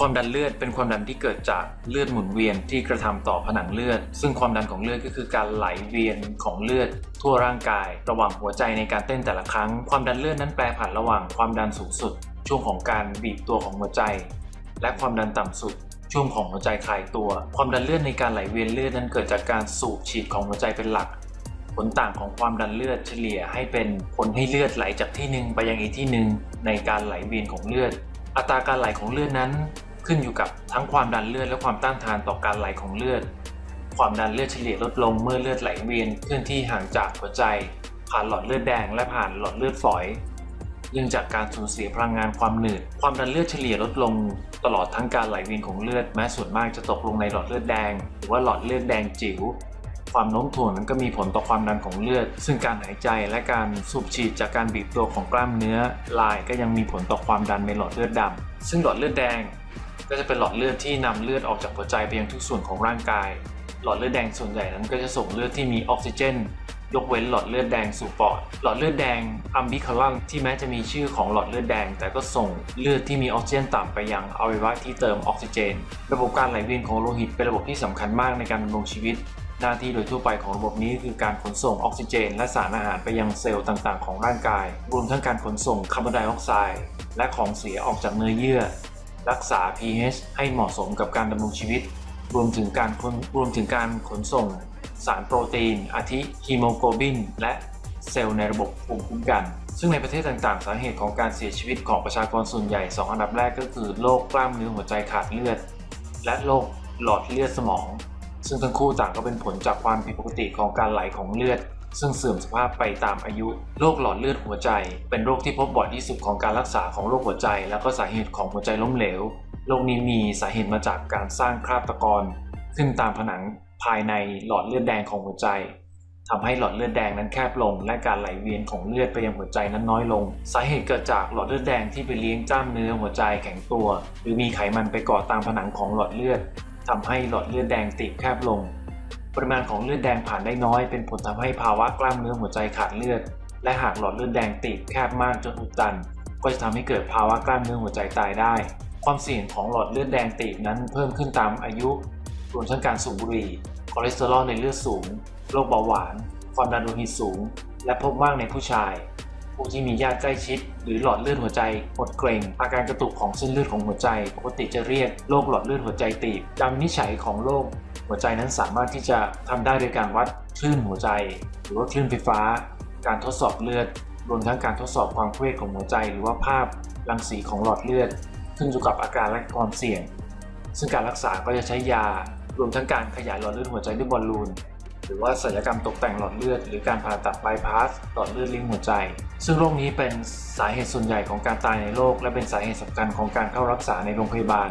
ความดันเลือดเป็นความดันที่เกิดจากเลือดหมุนเวียนที่กระทำต่อผนังเลือด ซึ่งความดันของเลือดก็คือการไหลเวียนของเลือดทั่วร่างกาย ระหว่างหัวใจในการเต้นแต่ละครั้ง ความดันเลือดนั้นแปรผันระหว่างความดันสูงสุด ช่วงของการบีบตัวของหัวใจ และความดันต่ำสุด ช่วงของหัวใจคลายตัว ความดันเลือดในการไหลเวียนเลือดนั้นเกิดจากการสูบฉีดของหัวใจเป็นหลักผลต่างของความดันเลือดเฉลี่ยให้เป็นผลให้เลือดไหลจากที่หนึ่งไปยังอีกที่หนึ่งในการไหลเวียนของเลือด อัตราการไหลของเลือดนั้น ขึ้นอยู่กับทั้งความดันเลือดและความต้านทานต่อการไหลของเลือด ความดันเลือดเฉลี่ยลดลงเมื่อเลือดไหลเวียนเคลื่อนที่ห่างจากหัวใจ ผ่านหลอดเลือดแดงและผ่านหลอดเลือดฝอยเนื่องจากการสูญเสียพลังงานความหนืด ความดันเลือดเฉลี่ยลดลง ตลอดทั้งการไหลเวียนของเลือดแม้ส่วนมากจะตกลงในหลอดเลือดแดง หรือว่าหลอดเลือดแดงจิ๋วความโน้มถ่วงนั้นก็มีผลต่อความดันของเลือด ซึ่งการหายใจและการสูบฉีดจากการบีบตัวของกล้ามเนื้อลายก็ยังมีผลต่อความดันในหลอดเลือดดำซึ่งหลอดเลือดแดง ก็จะเป็นหลอดเลือดที่นำเลือดออกจากหัวใจไปยังทุกส่วนของร่างกาย หลอดเลือดแดงส่วนใหญ่นั้นก็จะส่งเลือดที่มีออกซิเจน ยกเว้นหลอดเลือดแดงสู่ปอด หลอดเลือดแดงอัมบิคาลัมที่แม้จะมีชื่อของหลอดเลือดแดง แต่ก็ส่งเลือดที่มีออกซิเจนต่ำไปยังอวัยวะที่เติมออกซิเจน ระบบการไหลเวียนของโลหิตเป็นระบบที่สำคัญมากในการดำรงชีวิต หน้าที่โดยทั่วไปของระบบนี้คือการขนส่งออกซิเจน และสารอาหารไปยังเซลล์ต่างๆ ของร่างกาย รวมทั้งการขนส่งคาร์บอนไดออกไซด์และของเสียออกจากเนื้อเยื่อ รักษา pH ให้เหมาะสมกับการดำรงชีวิต รวมถึงการขนรวมถึงการขนส่ง สารโปรตีน อาทิฮีโมโกลบิน และเซลล์ในระบบภูมิคุ้มกัน ซึ่งในประเทศต่างๆ สาเหตุของการเสียชีวิตของประชากรส่วนใหญ่ 2 อันดับแรกก็คือโรคกล้ามเนื้อหัวใจขาดเลือด และโรคหลอดเลือดสมอง ซึ่งทั้งคู่ต่างก็เป็นผลจากความผิดปกติของการไหลของเลือด ซึ่งเสื่อมสภาพไปตามอายุ โรคหลอดเลือดหัวใจ เป็นโรคที่พบบ่อยที่สุดของการรักษาของโรคหัวใจ แล้วก็สาเหตุของหัวใจล้มเหลว โรคนี้มีสาเหตุมาจากการสร้างคราบตะกอนขึ้นตามผนังภายในหลอดเลือดแดงของหัวใจทำให้หลอดเลือดแดงนั้นแคบลง และการไหลเวียนของเลือดไปยังหัวใจนั้นน้อยลง สาเหตุเกิดจากหลอดเลือดแดงที่ไปเลี้ยงจ้ามเนื้อหัวใจแข็งตัว หรือมีไขมันไปเกาะตามผนังของหลอดเลือดทำให้หลอดเลือดแดงตีบแคบลง ปริมาณของเลือดแดงผ่านได้น้อย เป็นผลทำให้ภาวะกล้ามเนื้อหัวใจขาดเลือด และหากหลอดเลือดแดงตีบแคบมากจนอุดตัน ก็จะทำให้เกิดภาวะกล้ามเนื้อหัวใจตายได้ ความเสี่ยงของหลอดเลือดแดงตีบนั้นเพิ่มขึ้นตามอายุ รวมทั้งการสูบบุหรี่คอเลสเตอรอลในเลือดสูง โรคเบาหวาน ความดันโลหิตสูง และพบมากในผู้ชาย ผู้ที่มีญาติใกล้ชิด หรือหลอดเลือดหัวใจหดเกร็งอาการกระตุกของเส้นเลือดของหัวใจ ปกติจะเรียกโรคหลอดเลือดหัวใจตีบการวินิจฉัยของโรค หัวใจนั้นสามารถที่จะทำได้โดยการวัดคลื่นหัวใจ หรือว่าคลื่นไฟฟ้า การทดสอบเลือด รวมทั้งการทดสอบความเครียดของหัวใจ หรือว่าภาพรังสีของหลอดเลือด ขึ้นอยู่กับอาการและความเสี่ยง ซึ่งการรักษาก็จะใช้ยา รวมทั้งการขยายหลอดเลือดหัวใจด้วยบอลลูน หรือว่าศัลยกรรมตกแต่งหลอดเลือด หรือการผ่าตัดบายพาสหลอดเลือดลี้ยงหัวใจ ซึ่งโรคนี้เป็นสาเหตุส่วนใหญ่ของการตายในโลก และเป็นสาเหตุสำคัญของการเข้ารักษาในโรงพยาบาล